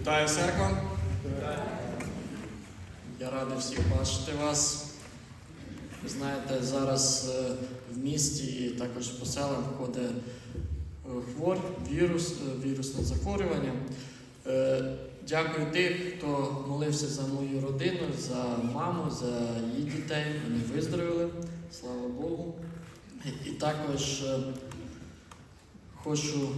Вітаю церква. Я радий всіх бачити вас. Ви знаєте, зараз е, в місті і також по селам ходить е, хвор, вірус, е, вірусне захворювання. Дякую тих, хто молився за мою родину, за маму, за її дітей. Вони виздоровіли, слава Богу. І також хочу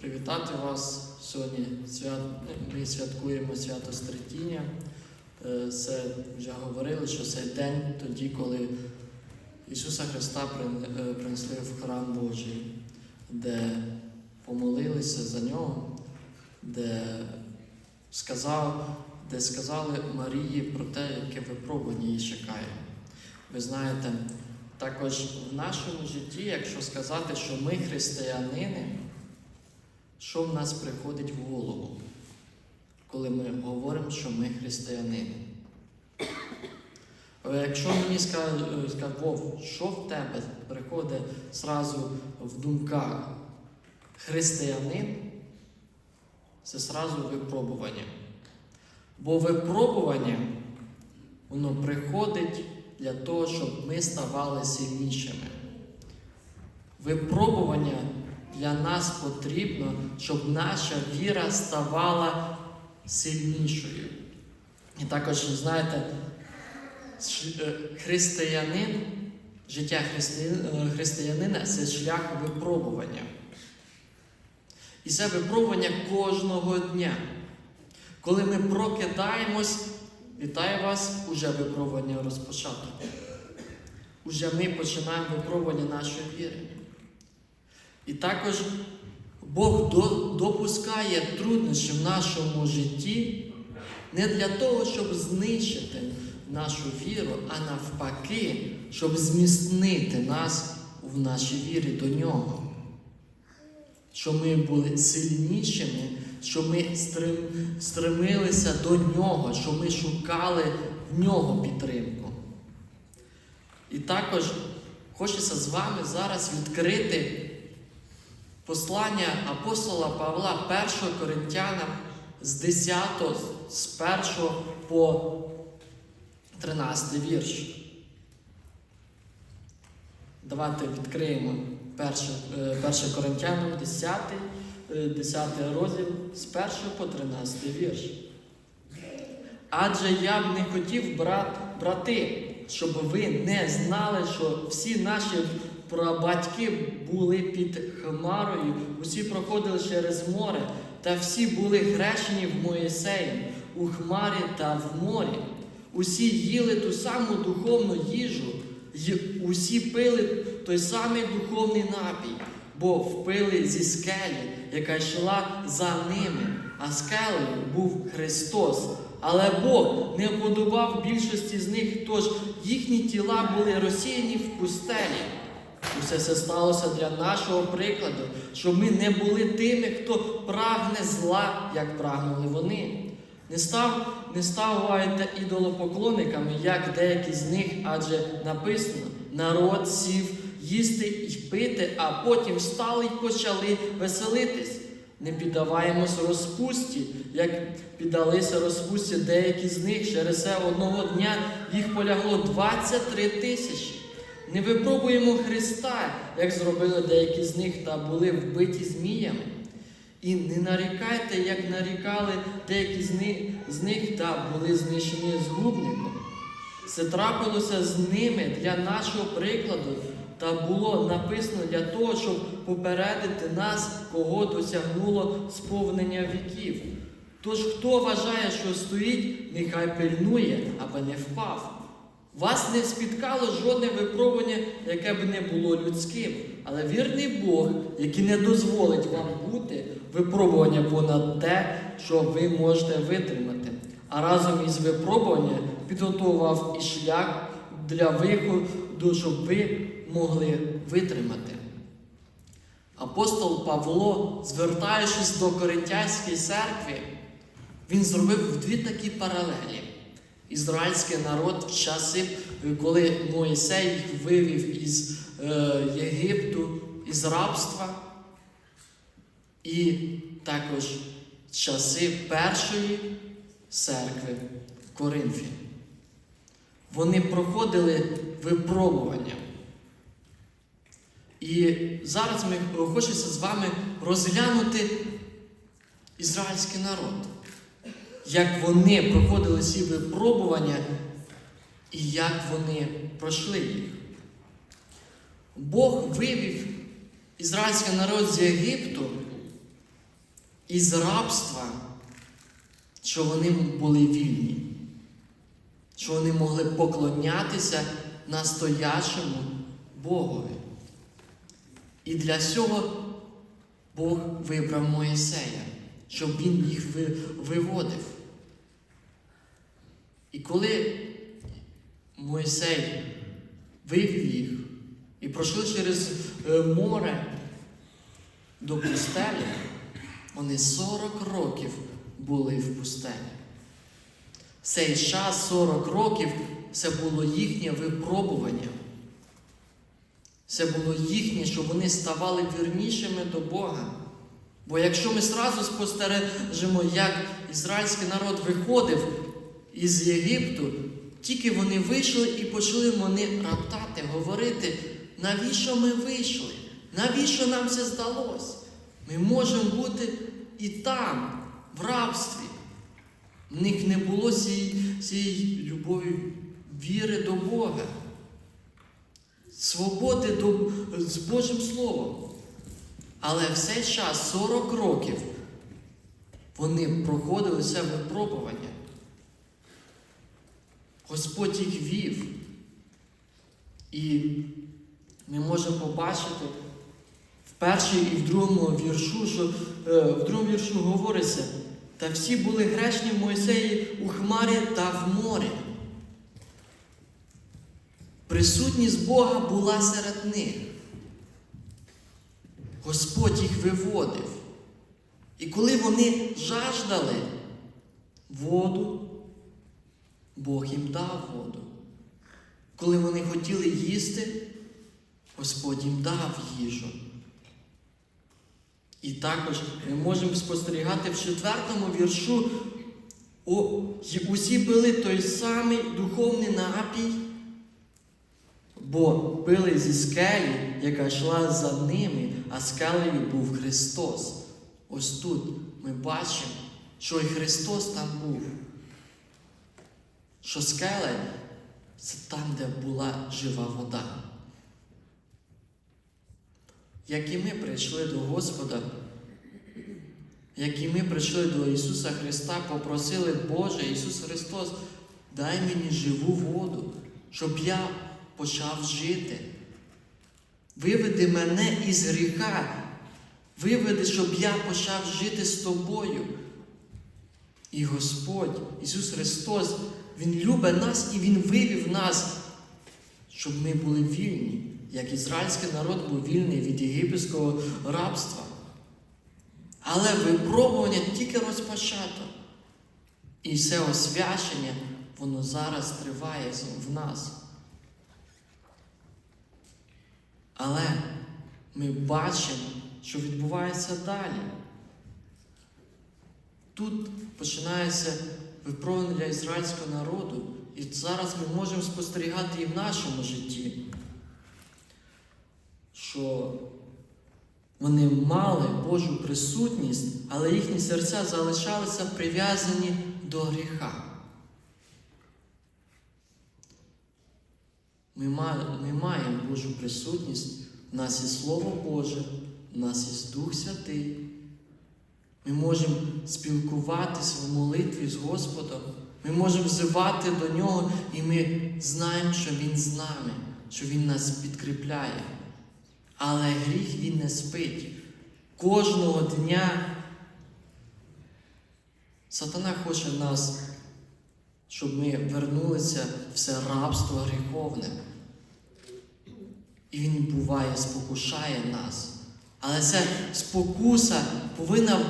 привітати вас. Сьогодні свят... ми святкуємо свято Стретіння. Е, Це вже говорили, що це день тоді, коли Ісуса Христа е, принесли в храм Божий, де помолилися за нього, де сказав, де сказали Марії про те, яке випробування її чекає. Ви знаєте, також в нашому житті, якщо сказати, що ми християнини, що в нас приходить в голову, коли ми говоримо, що ми християнини? Якщо мені е, скажуть, Вов, що в тебе приходить зразу в думках християнин, це зразу випробування. Бо випробування, воно приходить для того, щоб ми ставали сильнішими. Випробування для нас потрібно, щоб наша віра ставала сильнішою. І також, знаєте, е, християнин, життя е, християнина це шлях випробування. І це випробування кожного дня. Коли ми прокидаємось, вітаю вас, уже випробування розпочато. Уже ми починаємо випробування нашої віри. І також Бог допускає труднощі в нашому житті не для того, щоб знищити нашу віру, а навпаки, щоб зміцнити нас в нашій вірі до нього. Щоб ми були сильнішими, щоб ми стремилися до нього, щоб ми шукали в нього підтримку. І також хочеться з вами зараз відкрити послання апостола Павла 1 Коринтянам з 10, з 1 по 13 вірш. Давайте відкриємо 1 Коринтянам 10, е, 10 розділ з 1 по 13 вірш. Адже я б не хотів, брат, брати, щоб ви не знали, що всі наші прабатьки були під Хмарою, усі проходили через море, та всі були хрещені в Моїсеї, у хмарі та в морі. Усі їли ту саму духовну їжу, й усі пили той самий духовний напій, бо впили зі скелі, яка йшла за ними, а скелею був Христос. Але Бог не подобав більшості з них, тож їхні тіла були розсіяні в пустелі. Усе це сталося для нашого прикладу, щоб ми не були тими, хто прагне зла, як прагнули вони. Не, став, не ставайте ідолопоклонниками, як деякі з них, адже написано: народ сів їсти і пити, а потім встали й почали веселитись. Не піддаваємось розпусті, як піддалися розпусті деякі з них. Через це одного дня їх полягло 23 тисячі. Не випробуємо Христа, як зробили деякі з них та були вбиті зміями. І не нарікайте, як нарікали деякі з них, та були знищені згубником. Це трапилося з ними для нашого прикладу, та було написано для того, щоб попередити нас, кого досягнуло сповнення віків. Тож, хто вважає, що стоїть, нехай пильнує, аби не впав. Вас не спіткало жодне випробування, яке б не було людським. Але вірний Бог, який не дозволить вам бути випробування понад те, що ви можете витримати. А разом із випробуванням підготував і шлях для виходу, щоб ви могли витримати. Апостол Павло, звертаючись до Коринтянської церкви, він зробив дві такі паралелі. Ізраїльський народ в часи, коли Моїсей їх вивів із е, Єгипту, із рабства, і також часи першої церкви в Коринфі. Вони проходили випробування. І зараз ми хочеться з вами розглянути ізраїльський народ, як вони проходили ці випробування і як вони пройшли їх. Бог вивів ізраїльський народ з Єгипту із рабства, що вони були вільні, що вони могли поклонятися настоящому Богові. І для цього Бог вибрав Моїсея, щоб він їх виводив. І коли Мойсей вивів їх і пройшли через е, море до пустелі, вони 40 років були в пустелі. Цей час 40 років це було їхнє випробування. Це було їхнє, щоб вони ставали вірнішими до Бога. Бо якщо ми зразу спостережемо, як ізраїльський народ виходив із Єгипту, тільки вони вийшли і почали вони раптати, говорити, навіщо ми вийшли? Навіщо нам це здалося? Ми можемо бути і там, в рабстві. В них не було цієї, цієї любові, віри до Бога, свободи до, з Божим Словом. Але в цей час, 40 років, вони проходили це випробування. Господь їх вів. І ми можемо побачити в першій і в другому віршу, що е, в другому віршу говориться, та всі були грешні в Мойсеї у хмарі та в морі. Присутність Бога була серед них. Господь їх виводив. І коли вони жаждали воду, Бог їм дав воду. Коли вони хотіли їсти, Господь їм дав їжу. І також ми можемо спостерігати в четвертому віршу. Усі пили той самий духовний напій, бо пили зі скелі, яка йшла за ними, а скелею був Христос. Ось тут ми бачимо, що і Христос там був. Що скеля це там, де була жива вода. Як і ми прийшли до Господа, як і ми прийшли до Ісуса Христа, попросили, Боже, Ісус Христос, дай мені живу воду, щоб я почав жити. Виведи мене із гріха, виведи, щоб я почав жити з тобою. І Господь, Ісус Христос, Він любить нас і Він вивів нас, щоб ми були вільні, як ізраїльський народ був вільний від єгипетського рабства. Але випробування тільки розпочато. І все освячення, воно зараз триває в нас. Але ми бачимо, що відбувається далі. Тут починається випробування для ізраїльського народу, і зараз ми можемо спостерігати і в нашому житті, що вони мали Божу присутність, але їхні серця залишалися прив'язані до гріха. Ми маємо, Божу присутність, в нас є Слово Боже, в нас є Дух Святий. Ми можемо спілкуватися в молитві з Господом. Ми можемо взивати до Нього, і ми знаємо, що Він з нами, що Він нас підкріпляє. Але гріх Він не спить. Кожного дня сатана хоче нас, щоб ми вернулися в це рабство гріховне. І він буває, спокушає нас. Але ця спокуса повинна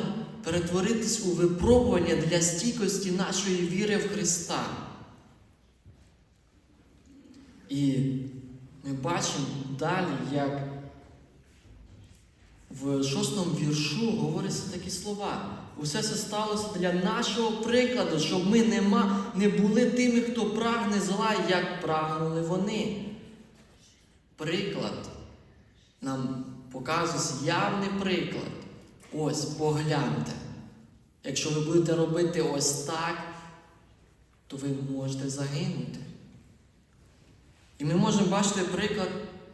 перетворитись у випробування для стійкості нашої віри в Христа. І ми бачимо далі, як в шостому віршу говоряться такі слова. Усе це сталося для нашого прикладу, щоб ми нема, не були тими, хто прагне зла, як прагнули вони. Приклад нам показує явний приклад. Ось погляньте. Якщо ви будете робити ось так, то ви можете загинути. І ми можемо бачити приклад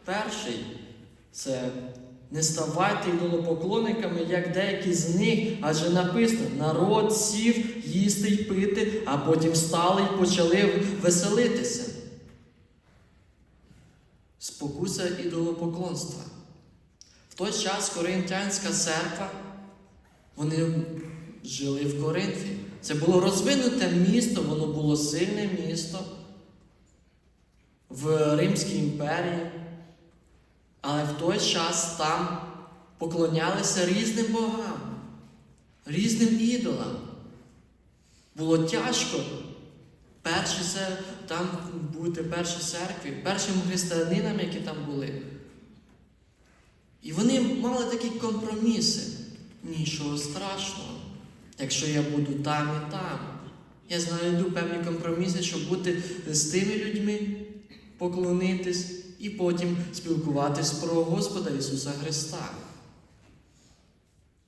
перший. Це не ставайте ідолопоклонниками, як деякі з них, адже написано, народ сів їсти й пити, а потім стали й почали веселитися. Спокуса ідолопоклонства. В той час Коринтянська церква, вони жили в Коринфі. Це було розвинуте місто, воно було сильне місто в Римській імперії. Але в той час там поклонялися різним богам, різним ідолам. Було тяжко перші, там бути першій церкві, першим християнинам, які там були. І вони мали такі компроміси. Нічого страшного, якщо я буду там і там. Я знайду певні компроміси, щоб бути з тими людьми, поклонитись і потім спілкуватись про Господа Ісуса Христа.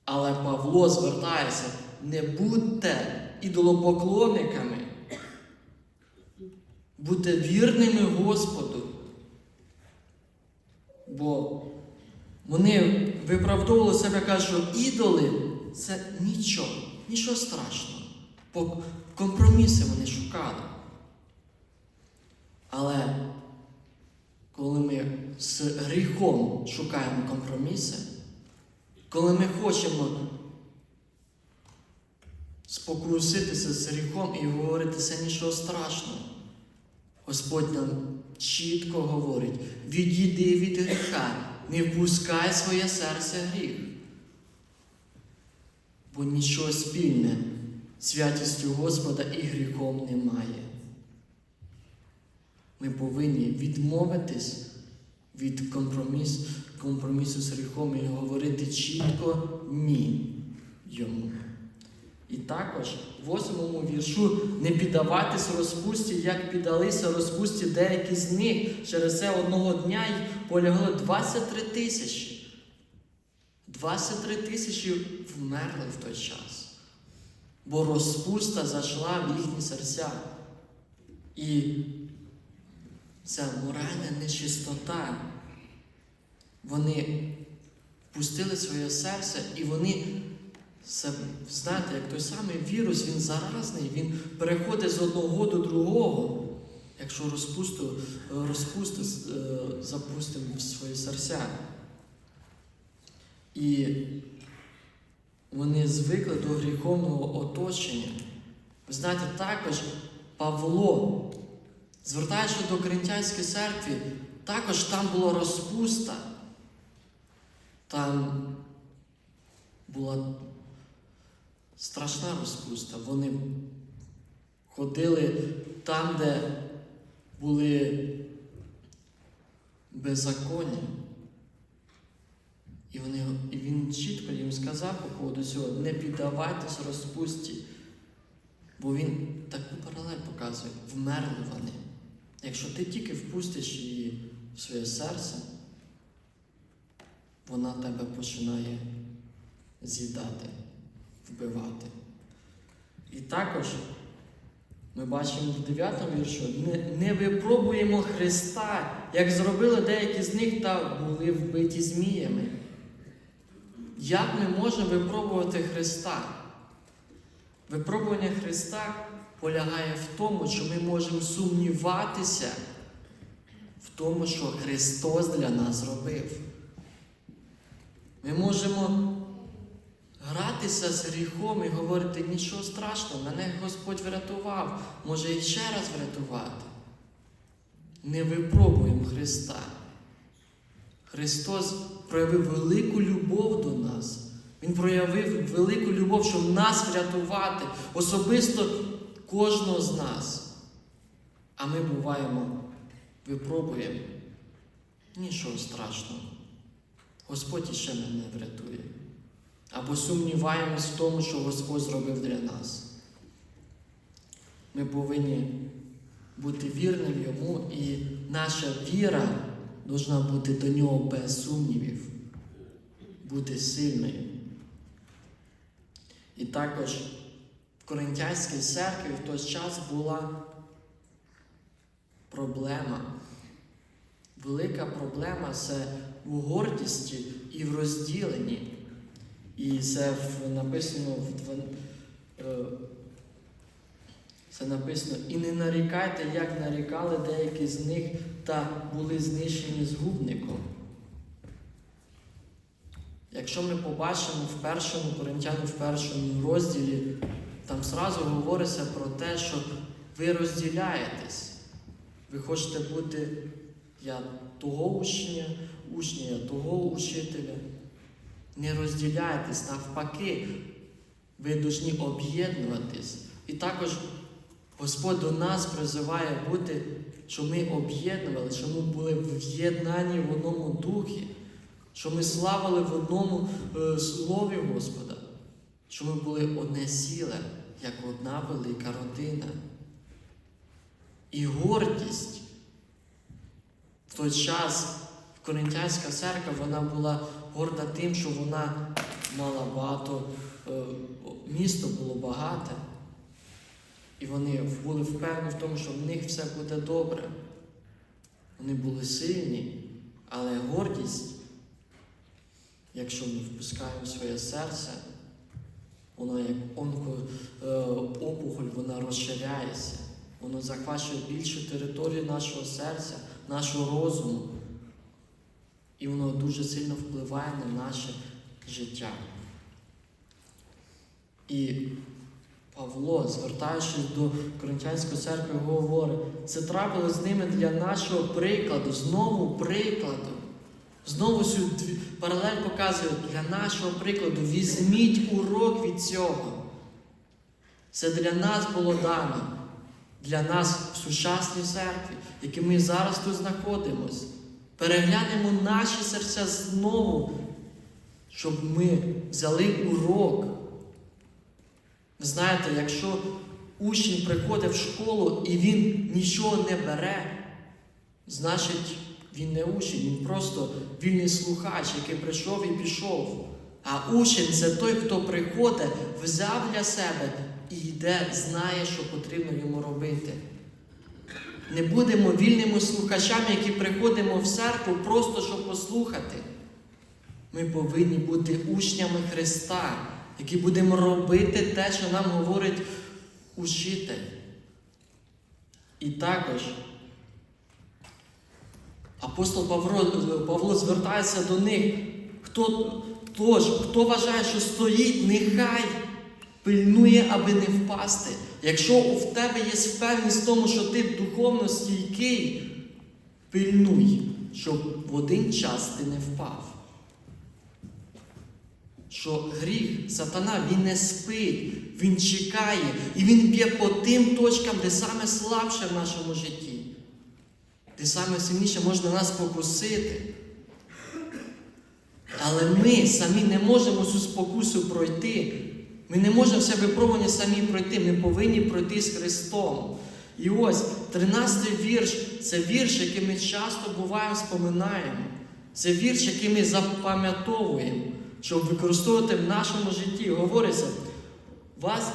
Але Павло звертається: не будьте ідолопоклонниками, будьте вірними Господу. Бо вони виправдовували себе, кажуть, що ідоли це нічого, нічого страшного. Бо компроміси вони шукали. Але коли ми з гріхом шукаємо компроміси, коли ми хочемо спокуситися з гріхом і говорити це нічого страшного, Господь нам чітко говорить: відійди від гріха, не впускай своє серце гріх. Бо нічого спільне святістю Господа і гріхом немає. Ми повинні відмовитись від компроміс, компромісу з гріхом і говорити чітко ні йому. Також в восьмому віршу не піддаватись розпусті, як піддалися розпусті деякі з них. Через це одного дня їх полягло 23 тисячі. 23 тисячі вмерли в той час. Бо розпуста зайшла в їхні серця. І ця моральна нечистота. Вони пустили своє серце і вони, це, знаєте, як той самий вірус, він заразний, він переходить з одного до другого. Якщо розпусту, розпусту е, запустимо в свої серця. І вони звикли до гріховного оточення. Ви знаєте, також Павло, звертаючись до Коринтянської церкви, також там була розпуста. Там була страшна розпуста. Вони ходили там, де були беззаконня. І, вони, і він чітко їм сказав по поводу цього, не піддавайтесь розпусті. Бо він таку паралель показує, вмерли вони. Якщо ти тільки впустиш її в своє серце, вона тебе починає з'їдати, вбивати. І також ми бачимо в 9 віршу, не, не випробуємо Христа, як зробили деякі з них та були вбиті зміями. Як ми можемо випробувати Христа? Випробування Христа полягає в тому, що ми можемо сумніватися в тому, що Христос для нас зробив. Ми можемо гратися з гріхом і говорити, нічого страшного, мене Господь врятував, може і ще раз врятувати. Не випробуємо Христа. Христос проявив велику любов до нас. Він проявив велику любов, щоб нас врятувати, особисто кожного з нас. А ми буваємо, випробуємо. Нічого страшного. Господь іще мене врятує. Або сумніваємось в тому, що Господь зробив для нас. Ми повинні бути вірним йому, і наша віра повинна бути до нього без сумнівів, бути сильною. І також в Коринтянській церкві в той час була проблема. Велика проблема це в гордісті і в розділенні. І це написано в е, це написано, і не нарікайте, як нарікали деякі з них та були знищені згубником. Якщо ми побачимо в першому Коринтяну, в першому розділі, там зразу говориться про те, що ви розділяєтесь. Ви хочете бути я того учня, учня, я того учителя. Не розділяйтесь, навпаки, ви повинні об'єднуватись. І також Господь до нас призиває бути, щоб ми об'єднували, щоб ми були в єднанні в одному духі, щоб ми славили в одному е, слові Господа, щоб ми були одне ціле, як одна велика родина. І гордість в той час Коринтянська церква вона була горда тим, що вона мала багато, е, місто було багате. І вони були впевнені в тому, що в них все буде добре. Вони були сильні, але гордість, якщо ми впускаємо своє серце, вона як онко, е, опухоль, вона розширяється. Воно захвачує більшу територію нашого серця, нашого розуму. І воно дуже сильно впливає на наше життя. І Павло, звертаючись до Коринтянської церкви, говорить, це трапило з ними для нашого прикладу, знову прикладу. Знову сюди паралель показує для нашого прикладу. Візьміть урок від цього. Це для нас було дано, для нас в сучасній церкві, які ми зараз тут знаходимося. Переглянемо наші серця знову, щоб ми взяли урок. Ви знаєте, якщо учень приходить в школу і він нічого не бере, значить він не учень, він просто вільний слухач, який прийшов і пішов. А учень це той, хто приходить, взяв для себе і йде, знає, що потрібно йому робити. Не будемо вільними слухачами, які приходимо в церкву просто щоб послухати. Ми повинні бути учнями Христа, які будемо робити те, що нам говорить учитель. І також апостол Павло, Павло звертається до них. Хто, тож, хто вважає, що стоїть, нехай пильнує, аби не впасти. Якщо в тебе є впевненість в тому, що ти духовно стійкий, пильнуй, щоб в один час ти не впав. Що гріх, сатана, він не спить, він чекає, і він б'є по тим точкам, де саме слабше в нашому житті, де саме сильніше можна нас покусити. Але ми самі не можемо цю спокусу пройти. Ми не можемо все випробування самі пройти. Ми повинні пройти з Христом. І ось 13 вірш це вірш, який ми часто буваємо споминаємо. Це вірш, який ми запам'ятовуємо, щоб використовувати в нашому житті. Говориться, вас,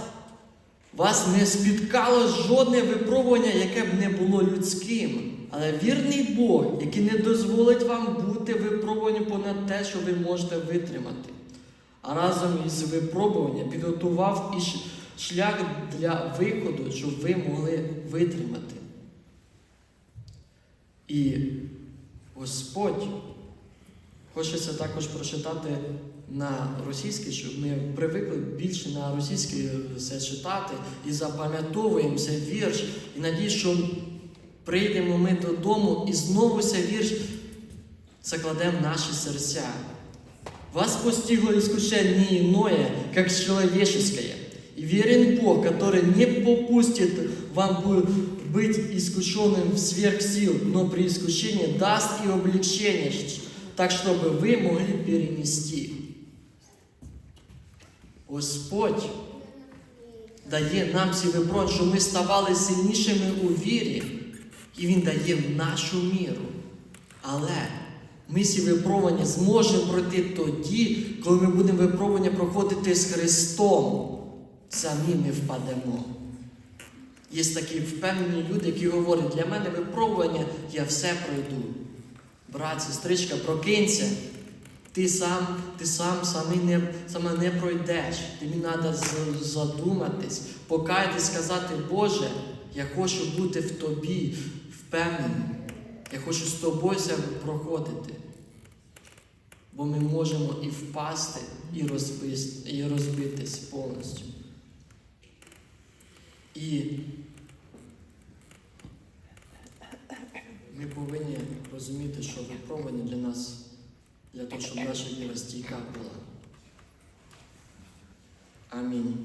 вас не спіткало жодне випробування, яке б не було людським. Але вірний Бог, який не дозволить вам бути випробуванням понад те, що ви можете витримати. А разом із випробуванням підготував і шлях для виходу, щоб ви могли витримати. І Господь хочеться також прочитати на російській, щоб ми привикли більше на російській це читати і запам'ятовуємо цей вірш. І надіюсь, що прийдемо ми додому і знову цей вірш закладемо в наші серця. Вас постигло искушение не иное, как человеческое. И верен Бог, который не попустит вам бу- быть искушенным сверх сил, но при искушении даст и облегчение, щ- так чтобы вы могли перенести. Господь дає нам ці випрон, щоб ми ставали сильнішими у вірі, і Він дає в нашу міру. Але ми ці випробування зможемо пройти тоді, коли ми будемо випробування проходити з Христом. Самі не впадемо. Є такі впевнені люди, які говорять, для мене випробування, я все пройду. Брат, сестричка, прокинься. Ти сам, ти сам самі не, саме не пройдеш. Тобі треба задуматись, покаятись, сказати, Боже, я хочу бути в тобі впевненим. Я хочу з тобою проходити. Бо ми можемо і впасти, і, розбись, і розбитись повністю. І ми повинні розуміти, що випробування для нас, для того, щоб наша віра стійка була. Амінь.